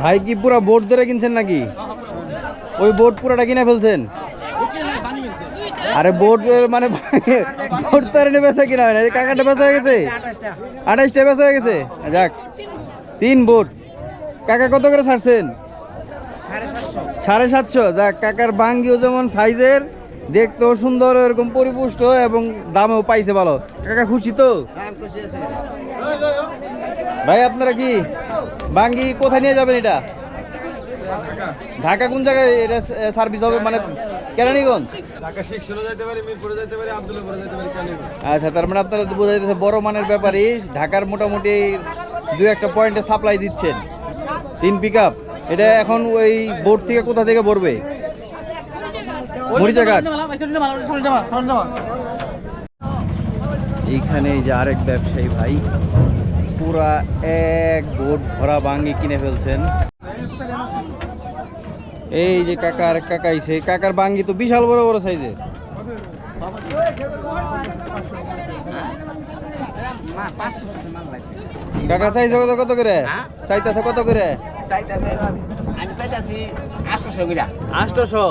ভাই কি পুরা বোট ধরে কিনছেন নাকি? ওই বোট পুরাটা কিনে ফেলছেন? আরে বোট মানে বোট তো আর বেচা কিনা হয় না এই কাকাটা বেচা হয়ে গেছে? আঠাইশটা বেচা হয়ে গেছে? যাক তিন বোট কাকা কত করে ছাড়ছেন? সাড়ে সাতশো। যাক কাকার বাঙ্গিও যেমন সাইজের দেখতেও সুন্দর এরকম পরিপুষ্ট এবং দামেও পাইছে ভালো। কাকা খুশি তো? ভাই আপনারা কি বাঙ্গি কোথায় নিয়ে যাবেন এটা? ঢাকা কোন জায়গায় এটা সার্ভিস হবে? মানে কেরানীগঞ্জ? আচ্ছা তার মানে আপনারা বোঝা যাচ্ছে বড় মানের ব্যাপারই ঢাকার মোটামুটি দু একটা পয়েন্টে সাপ্লাই দিচ্ছেন। তিন পিক এটা এখন ওই বোর্ড থেকে কোথা থেকে ভরবে? মরিচাঘাট। এইখানে এই যে আরেক ব্যবসায়ী ভাই। পুরা এক বোট ভরা বাঙ্গি কিনে ফেলছেন। এই যে কাকার আরেক কাকা কাকার বাঙ্গি তো বিশাল বড় বড় সাইজের। কাকা সাইজ কত কত করে? চাইতেছে কত করে? আমি চাইতেছি আটশোশো আটশোশো?